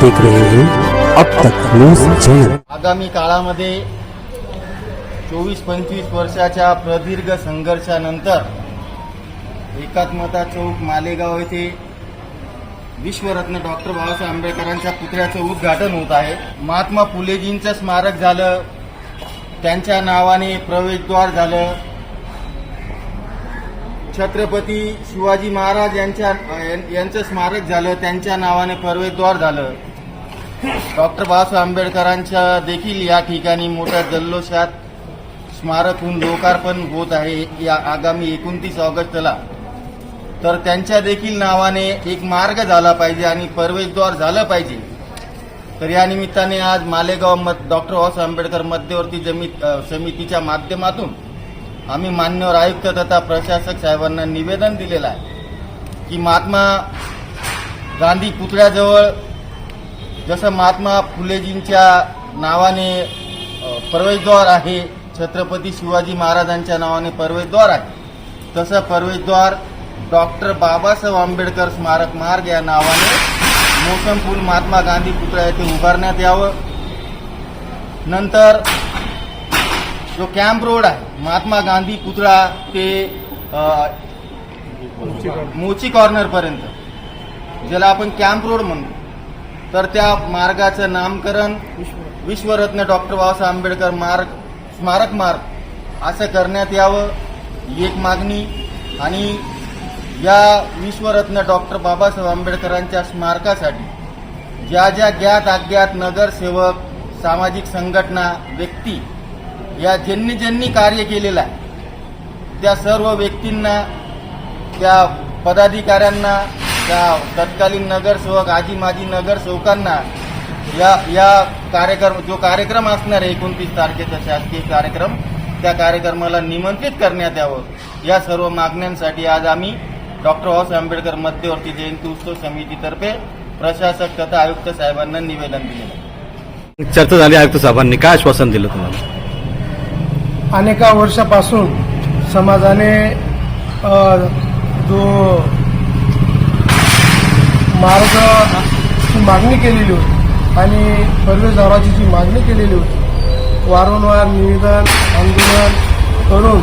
देख रहे हैं अब तक न्यूज चैनल. आगामी काळामध्ये चोवीस पंचवीस वर्षाच्या प्रदीर्घ संघर्षानंतर एकात्मता चौक मालेगाव येथे विश्वरत्न डॉक्टर बाबासाहेब आंबेडकरांच्या पुतळ्याचं उद्घाटन होत आहे. महात्मा फुलेजींचं स्मारक झालं त्यांच्या नावाने प्रवेशद्वार झालं. छत्रपती शिवाजी महाराज यांच्या यांचं स्मारक झालं त्यांच्या नावाने प्रवेशद्वार झालं. डॉक्टर बाबासाहेब आंबेडकरांच्या देखील या ठिकाणी मोठ्या जल्लोषात स्मारक होऊन लोकार्पण होत आहे. या आगामी एकोणतीस ऑगस्टला. तर त्यांच्या देखील नावाने एक मार्ग झाला पाहिजे आणि प्रवेशद्वार झालं पाहिजे. तर या निमित्ताने आज मालेगाव मत डॉक्टर बाबासाहेब आंबेडकर मध्यवर्ती जमीत समितीच्या माध्यमातून आम्ही मान्यवर आयुक्त तथा प्रशासक साहेबांना निवेदन दिलेलं आहे की महात्मा गांधी पुतळ्याजवळ जसं महात्मा फुलेजींच्या नावाने प्रवेशद्वार आहे छत्रपती शिवाजी महाराजांच्या नावाने प्रवेशद्वार आहे. तसं प्रवेशद्वार डॉक्टर बाबासाहेब आंबेडकर स्मारक मार्ग या नावाने मोसम पूल महात्मा गांधी पुतळा येथे उभारण्यात यावं. नंतर जो कॅम्प रोड आहे महात्मा गांधी पुतळा ते मोची कॉर्नर पर्यंत ज्याला आपण कॅम्प रोड म्हणतो. तर त्या मार्गाचं नामकरण विश्वरत्न डॉक्टर बाबासाहेब आंबेडकर मार्ग स्मारक मार्ग असं करण्यात यावं ही एक मागणी. आणि या विश्वरत्न डॉक्टर बाबासाहेब आंबेडकरांच्या स्मारकासाठी ज्या ज्या ज्ञात अज्ञात नगरसेवक सामाजिक संघटना व्यक्ती या ज्यांनी ज्यांनी कार्य केलेलं आहे त्या सर्व व्यक्तींना त्या पदाधिकाऱ्यांना त्या तत्कालीन नगरसेवक आजी माजी नगरसेवकांना या या कार्यक्रम जो कार्यक्रम असणार आहे एकोणतीस तारखेचा शासकीय कार्यक्रम त्या कार्यक्रमाला निमंत्रित करण्यात यावं. या सर्व मागण्यांसाठी आज आम्ही डॉक्टर बाबासाहेब आंबेडकर मध्यवर्ती जयंती उत्सव समितीतर्फे प्रशासक तथा आयुक्त साहेबांना निवेदन आहे चर्चा झाली आयुक्त साहेबांनी काय आश्वासन दिलं तुम्हाला? अनेका वर्षापासून समाजाने जो मार्गाची मागणी केलेली होती आणि प्रवेशद्वाराची जी मागणी केलेली होती वारंवार निवेदन आंदोलन करून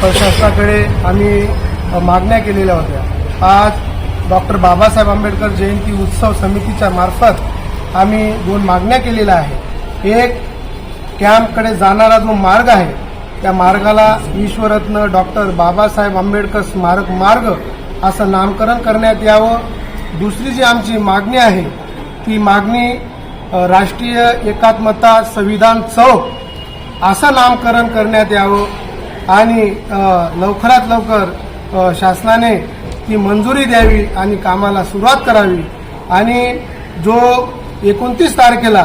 प्रशासनाकडे आम्ही मागण्या केलेल्या होत्या. आज डॉक्टर बाबासाहेब आंबेडकर जयंती उत्सव समितीच्या मार्फत आम्ही दोन मागण्या केलेल्या आहेत. एक कॅम्पकडे जाणारा जो मार्ग आहे त्या मार्गाला ईश्वरत्न डॉक्टर बाबासाहेब आंबेडकर स्मारक मार्ग असं नामकरण करण्यात यावं. दुसरी जी आमची मागणी आहे ती मागणी राष्ट्रीय एकात्मता संविधान चौक असं नामकरण करण्यात यावं आणि लवकरात लवकर शासनाने ती मंजुरी द्यावी आणि कामाला सुरुवात करावी. आणि जो एकोणतीस तारखेला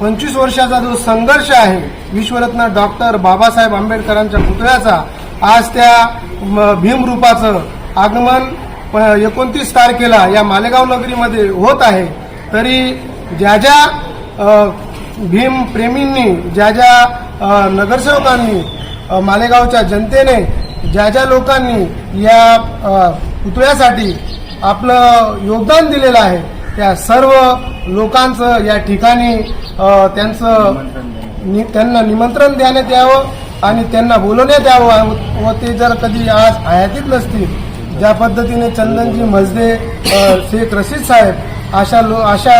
पंचवीस वर्षाचा जो संघर्ष आहे विश्वरत्न डॉक्टर बाबासाहेब आंबेडकरांच्या पुतळ्याचा आज त्या म, भीमरूपाचं आगमन एकोणतीस तारखेला या मालेगाव नगरीमध्ये होत आहे. तरी ज्या ज्या भीम भीमप्रेमींनी ज्या ज्या नगरसेवकांनी मालेगावच्या जनतेने ज्या ज्या लोकांनी या पुतळ्यासाठी आपलं योगदान दिलेलं आहे त्या सर्व लोकांचं या ठिकाणी त्यांचं नि- त्यांना निमंत्रण देण्यात यावं आणि त्यांना बोलवण्यात यावं. व ते जर कधी आज हयातीत नसतील ज्या पद्धतीने चंदनजी मजदे शेख रशीद साहेब अशा लो अशा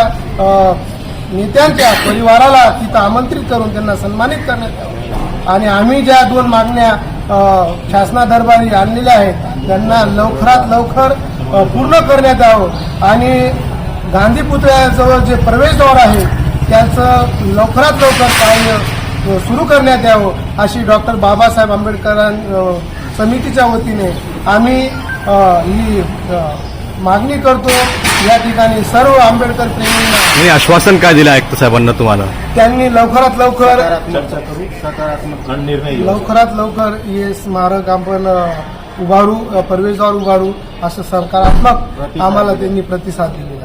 नेत्यांच्या परिवाराला तिथं आमंत्रित करून त्यांना सन्मानित करण्यात यावं आणि आम्ही ज्या दोन मागण्या शासना शासनादरबारी आणलेल्या आहेत त्यांना लवकरात लवकर पूर्ण करण्यात यावं. आणि गांधी पुतळ्याजवळ जे प्रवेशद्वार आहे त्याचं लवकरात लवकर कार्य सुरू करण्यात यावं अशी डॉक्टर बाबासाहेब आंबेडकर समितीच्या वतीने आम्ही ही मागणी करतो. या ठिकाणी सर्व आंबेडकर प्रेमींना आश्वासन काय दिलं आयुक्त साहेबांना तुम्हाला? त्यांनी लवकरात लवकर चर्चा करू सकारात्मक लवकरात लवकर हे स्मारक आपण उभारू प्रवेशद्वार उभारू असं सकारात्मक आम्हाला त्यांनी प्रतिसाद दिले.